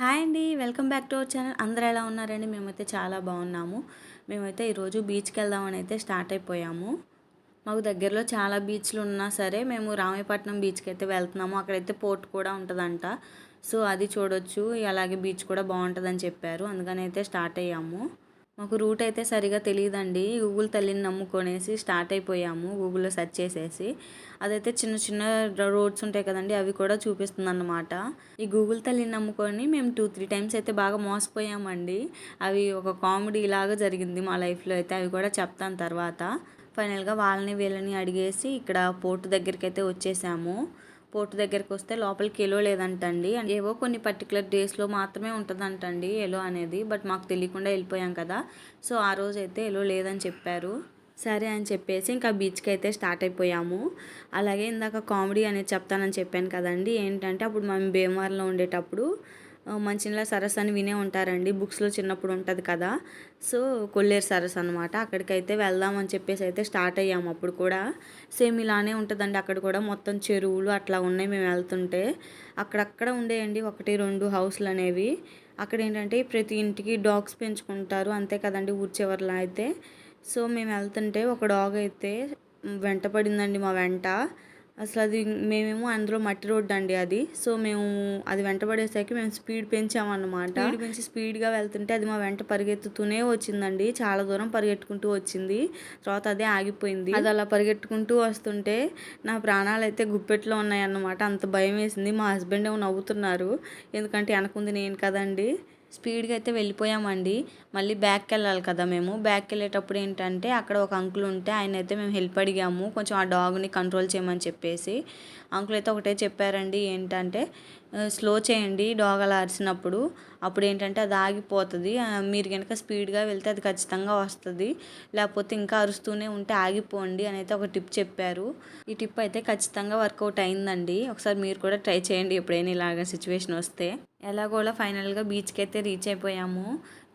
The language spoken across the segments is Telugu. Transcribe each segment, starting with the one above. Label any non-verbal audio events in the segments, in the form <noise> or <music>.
హాయ్ అండి welcome back to our channel. అందరూ ఎలా ఉన్నారండి? మేమైతే చాలా బాగున్నాము. మేమైతే ఈరోజు బీచ్కి వెళ్దామని అయితే స్టార్ట్ అయిపోయాము. మాకు దగ్గరలో చాలా బీచ్లు ఉన్నా సరే మేము రామాయపట్నం బీచ్కి అయితే వెళ్తున్నాము. అక్కడైతే పోర్ట్ కూడా ఉంటుందంట. సో అది చూడొచ్చు. అలాగే బీచ్ కూడా బాగుంటుందని చెప్పారు. అందుకని అయితే స్టార్ట్ అయ్యాము. మాకు రూట్ అయితే సరిగా తెలియదండి గూగుల్ తల్లిని నమ్ముకొనేసి స్టార్ట్ అయిపోయాము. గూగుల్లో సెర్చ్ చేసేసి. అదైతే చిన్న చిన్న రోడ్స్ ఉంటాయి కదండి అవి కూడా చూపిస్తుంది అనమాట ఈ గూగుల్ తల్లిని నమ్ముకొని మేము టూ త్రీ టైమ్స్ అయితే బాగా మోసపోయామండి. అవి ఒక కామెడీ లాగా జరిగింది మా లైఫ్లో అయితే అవి కూడా చెప్తాను తర్వాత. ఫైనల్గా వాళ్ళని వీళ్ళని అడిగేసి ఇక్కడ పోర్టు దగ్గరికి అయితే వచ్చేసాము. పోర్టు దగ్గరికి వస్తే లోపలికి ఎలో లేదంటండి. ఏవో కొన్ని పర్టికులర్ డేస్లో మాత్రమే ఉంటుందంటండి ఎలో అనేది బట్ మాకు తెలియకుండా వెళ్ళిపోయాం కదా. సో ఆ రోజు అయితే ఎలో లేదని చెప్పారు. సరే అని చెప్పేసి ఇంకా బీచ్కి అయితే స్టార్ట్ అయిపోయాము. అలాగే ఇందాక కామెడీ అనేది చెప్తానని చెప్పాను కదండి. ఏంటంటే అప్పుడు మేము భీమవరంలో ఉండేటప్పుడు మంచినీళ్ళ సరస్సు అని వినే ఉంటారండి. బుక్స్లో చిన్నప్పుడు ఉంటుంది కదా. సో కొల్లేరు సరస్సు అనమాట అక్కడికైతే వెళ్దామని చెప్పేసి అయితే స్టార్ట్ అయ్యాము. అప్పుడు కూడా సేమ్ ఇలానే ఉంటుందండి. అక్కడ కూడా మొత్తం చెరువులు అట్లా ఉన్నాయి మేము వెళ్తుంటే. అక్కడక్కడ ఉండేయండి ఒకటి రెండు హౌస్లు అనేవి. అక్కడ ఏంటంటే ప్రతి ఇంటికి డాగ్స్ పెంచుకుంటారు. అంతే కదండి ఊరి చివరిలో అయితే. సో మేము వెళ్తుంటే ఒక డాగ్ అయితే వెంట పడిందండి మా వెంట. అసలు అది మేమేమో అందులో మట్టి రోడ్డు అండి అది. సో మేము అది వెంటబడేసరికి మేము స్పీడ్ పెంచామన్నమాట. స్పీడ్ పెంచి స్పీడ్గా వెళ్తుంటే అది మా వెంట పరిగెత్తుతూనే వచ్చిందండి. చాలా దూరం పరిగెట్టుకుంటూ వచ్చింది. తర్వాత అదే ఆగిపోయింది. అది అలా పరిగెట్టుకుంటూ వస్తుంటే నా ప్రాణాలు అయితే గుప్పెట్లో ఉన్నాయన్నమాట. అంత భయం వేసింది. మా హస్బెండ్ ఏమో నవ్వుతున్నారు. ఎందుకంటే వెనకుంది నేను కదండి. స్పీడ్గా అయితే వెళ్ళిపోయామండి. మళ్ళీ బ్యాక్కి వెళ్ళాలి కదా మేము. బ్యాక్కి వెళ్ళేటప్పుడు ఏంటంటే అక్కడ ఒక అంకుల్ ఉంటే ఆయన అయితే మేము హెల్ప్ అడిగాము. కొంచెం ఆ డాగ్ని కంట్రోల్ చేయమని చెప్పేసి. అంకుల్ అయితే ఒకటే చెప్పారండి ఏంటంటే స్లో చేయండి డాగ్ అలా అరిచినప్పుడు అప్పుడు ఏంటంటే అది ఆగిపోతుంది. మీరు కనుక స్పీడ్గా వెళ్తే అది ఖచ్చితంగా వస్తుంది. లేకపోతే ఇంకా అరుస్తూనే ఉంటే ఆగిపోండి అని అయితే ఒక టిప్ చెప్పారు. ఈ టిప్ అయితే ఖచ్చితంగా వర్కౌట్ అయిందండి. ఒకసారి మీరు కూడా ట్రై చేయండి ఎప్పుడైనా ఇలాగ సిచ్యువేషన్ వస్తే. ఎలాగోలా ఫైనల్గా బీచ్కి అయితే రీచ్ అయిపోయాము.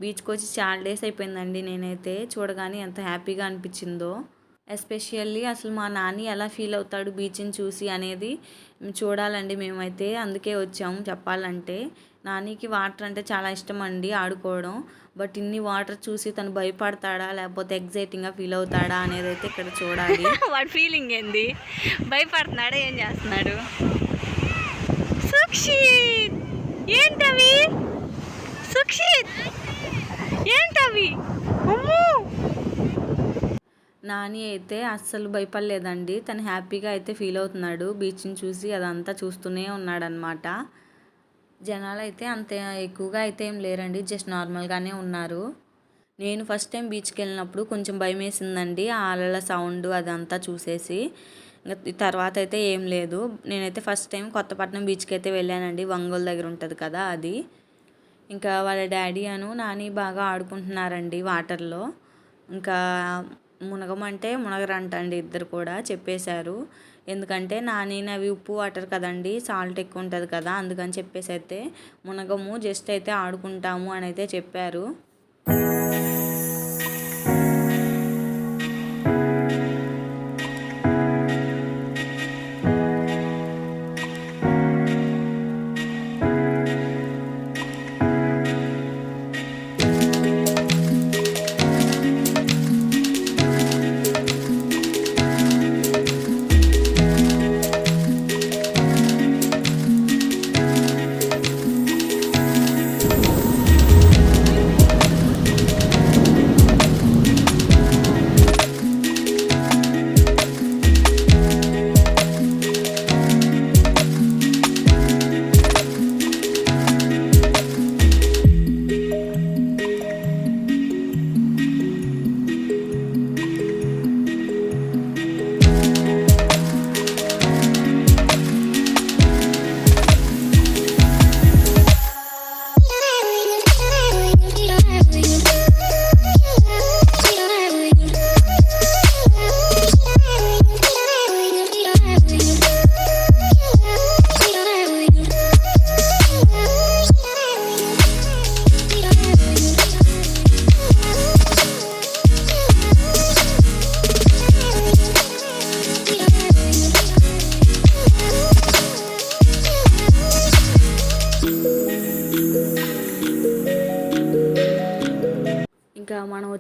బీచ్కి వచ్చి చాలా డేస్ అయిపోయిందండి నేనైతే. చూడగానే ఎంత హ్యాపీగా అనిపించిందో. ఎస్పెషల్లీ అసలు మా నాని ఎలా ఫీల్ అవుతాడు బీచ్ని చూసి అనేది చూడాలండి మేమైతే. అందుకే వచ్చాము చెప్పాలంటే. నానికి వాటర్ అంటే చాలా ఇష్టం అండి ఆడుకోవడం. బట్ ఇన్ని వాటర్ చూసి తను భయపడతాడా లేకపోతే ఎగ్జైటింగ్గా ఫీల్ అవుతాడా అనేది అయితే ఇక్కడ చూడాలి. <laughs> వాడి ఫీలింగ్ ఏంది? భయపడుతున్నాడా? ఏం చేస్తున్నాడు? సుక్షిత్ ఏంటవి? సుక్షిత్! ఏంటవి? అమ్మో! నాని అయితే అస్సలు భయపడలేదండి. తను హ్యాపీగా అయితే ఫీల్ అవుతున్నాడు. బీచ్ని చూసి అదంతా చూస్తూనే ఉన్నాడనమాట జనాలు అయితే అంత ఎక్కువగా అయితే ఏం లేరండి. జస్ట్ నార్మల్గానే ఉన్నారు. నేను ఫస్ట్ టైం బీచ్కి వెళ్ళినప్పుడు కొంచెం భయం వేసిందండి ఆ అలల సౌండ్ అదంతా చూసేసి. తర్వాత అయితే ఏం లేదు. నేనైతే ఫస్ట్ టైం కొత్తపట్నం బీచ్కి అయితే వెళ్ళానండి. ఒంగోలు దగ్గర ఉంటుంది కదా అది. ఇంకా వాళ్ళ డాడీ అను నాని బాగా ఆడుకుంటున్నారండి వాటర్లో. ఇంకా మునగమంటే మునగరంటండి ఇద్దరు కూడా చెప్పేశారు. ఎందుకంటే నాని అవి ఉప్పు వాటర్ కదండి సాల్ట్ ఎక్కువ ఉంటుంది కదా అందుకని చెప్పేసి అయితే మునగము జస్ట్ అయితే ఆడుకుంటాము అని అయితే చెప్పారు.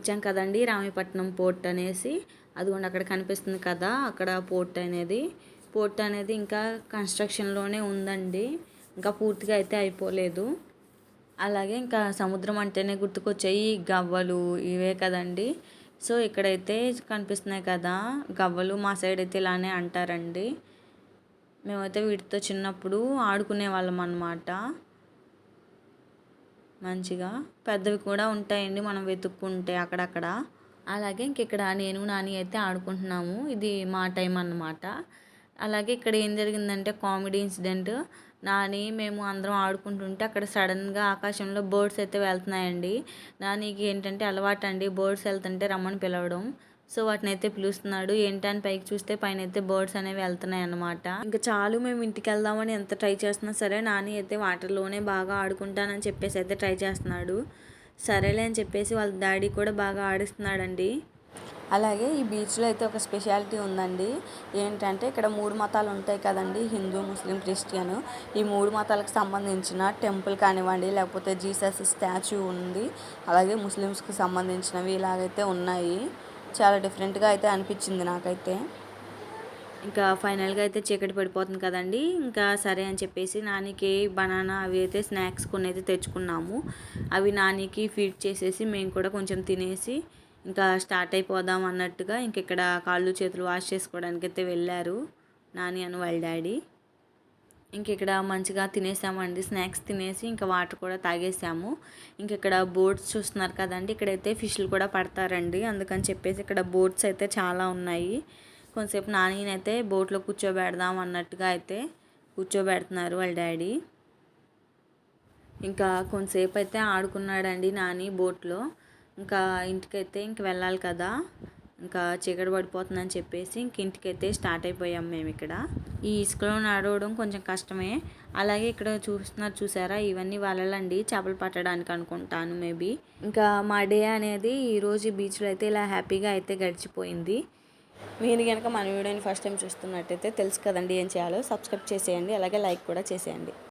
వచ్చాం కదండి రామీపట్నం పోర్ట్ అనేసి. అదిగోండి అక్కడ కనిపిస్తుంది కదా అక్కడ పోర్ట్ అనేది. పోర్ట్ అనేది ఇంకా కన్స్ట్రక్షన్లోనే ఉందండి. ఇంకా పూర్తిగా అయితే అయిపోలేదు. అలాగే ఇంకా సముద్రం అంటేనే గుర్తుకొచ్చాయి గవ్వలు ఇవే కదండి. సో ఇక్కడైతే కనిపిస్తున్నాయి కదా గవ్వలు మా సైడ్ అయితే ఇలానే అంటారండి. మేమైతే వీటితో చిన్నప్పుడు ఆడుకునే వాళ్ళం అన్నమాట. మంచిగా. పెద్దవి కూడా ఉంటాయండి మనం వెతుక్కుంటే అక్కడక్కడ. అలాగే ఇంక ఇక్కడ నేను నాని అయితే ఆడుకుంటున్నాము. ఇది మా టైం అన్నమాట. అలాగే ఇక్కడ ఏం జరిగిందంటే కామెడీ ఇన్సిడెంట్. నాని మేము అందరం ఆడుకుంటుంటే అక్కడ సడన్గా ఆకాశంలో బర్డ్స్ అయితే వెళ్తున్నాయండి. నానికి ఏంటంటే అలవాటు అండి బర్డ్స్ వెళ్తుంటే రమ్మని పిలవడం. సో వాటిని అయితే పిలుస్తున్నాడు ఏంటని పైకి చూస్తే పైన అయితే బర్డ్స్ అనేవి వెళ్తున్నాయి అన్నమాట. ఇంకా చాలు మేము ఇంటికి వెళ్దామని ఎంత ట్రై చేస్తున్నా సరే నాని అయితే వాటర్లోనే బాగా ఆడుకుంటానని చెప్పేసి అయితే ట్రై చేస్తున్నాడు. సరేలే అని చెప్పేసి వాళ్ళ డాడీ కూడా బాగా ఆడిస్తున్నాడండి. అలాగే ఈ బీచ్లో అయితే ఒక స్పెషాలిటీ ఉందండి. ఏంటంటే ఇక్కడ మూడు మతాలు ఉంటాయి కదండి హిందూ ముస్లిం క్రిస్టియన్. ఈ మూడు మతాలకు సంబంధించిన టెంపుల్ కానివ్వండి లేకపోతే జీసస్ స్టాచ్యూ ఉంది. అలాగే ముస్లిమ్స్కి సంబంధించినవి ఇలాగైతే ఉన్నాయి. చాలా డిఫరెంట్గా అయితే అనిపించింది నాకైతే. ఇంకా ఫైనల్గా అయితే చీకటి పడిపోతుంది కదండి. ఇంకా సరే అని చెప్పేసి నానికి బనానా అవి అయితే స్నాక్స్ కొన్ని అయితే తెచ్చుకున్నాము. అవి నానికి ఫీడ్ చేసేసి మేము కూడా కొంచెం తినేసి ఇంకా స్టార్ట్ అయిపోదాం అన్నట్టుగా ఇంక ఇక్కడ కాళ్ళు చేతులు వాష్ చేసుకోవడానికి అయితే వెళ్ళారు నాని అని వాళ్ళ డాడీ. ఇంక ఇక్కడ మంచిగా తినేసామండి స్నాక్స్ తినేసి ఇంకా వాటర్ కూడా తాగేసాము. ఇంక ఇక్కడ బోట్స్ చూస్తున్నారు కదండి. ఇక్కడైతే ఫిష్లు కూడా పడతారండి. అందుకని చెప్పేసి ఇక్కడ బోట్స్ అయితే చాలా ఉన్నాయి. కొంతసేపు నానినైతే బోట్లో కూర్చోబెడదాం అన్నట్టుగా అయితే కూర్చోబెడుతున్నారు వాళ్ళ డాడీ. ఇంకా కొంతసేపు అయితే ఆడుకున్నాడండి నాని బోట్లో. ఇంకా ఇంటికైతే ఇంక వెళ్ళాలి కదా. ఇంకా చీకటి పడిపోతుందని చెప్పేసి ఇంక ఇంటికైతే స్టార్ట్ అయిపోయాం మేము ఇక్కడ. ఈ ఇసుకలో నడవడం కొంచెం కష్టమే. అలాగే ఇక్కడ చూస్తున్నారు చూసారా? ఇవన్నీ వలలండి. చేపలు పట్టడానికి అనుకుంటాను మేబీ ఇంకా మా డే అనేది ఈరోజు బీచ్లో అయితే ఇలా హ్యాపీగా అయితే గడిచిపోయింది. మీరు కనుక మన వీడియోని ఫస్ట్ టైం చూస్తున్నట్టయితే తెలుసు కదండి ఏం చేయాలో. సబ్స్క్రైబ్ చేసేయండి. అలాగే లైక్ కూడా చేసేయండి.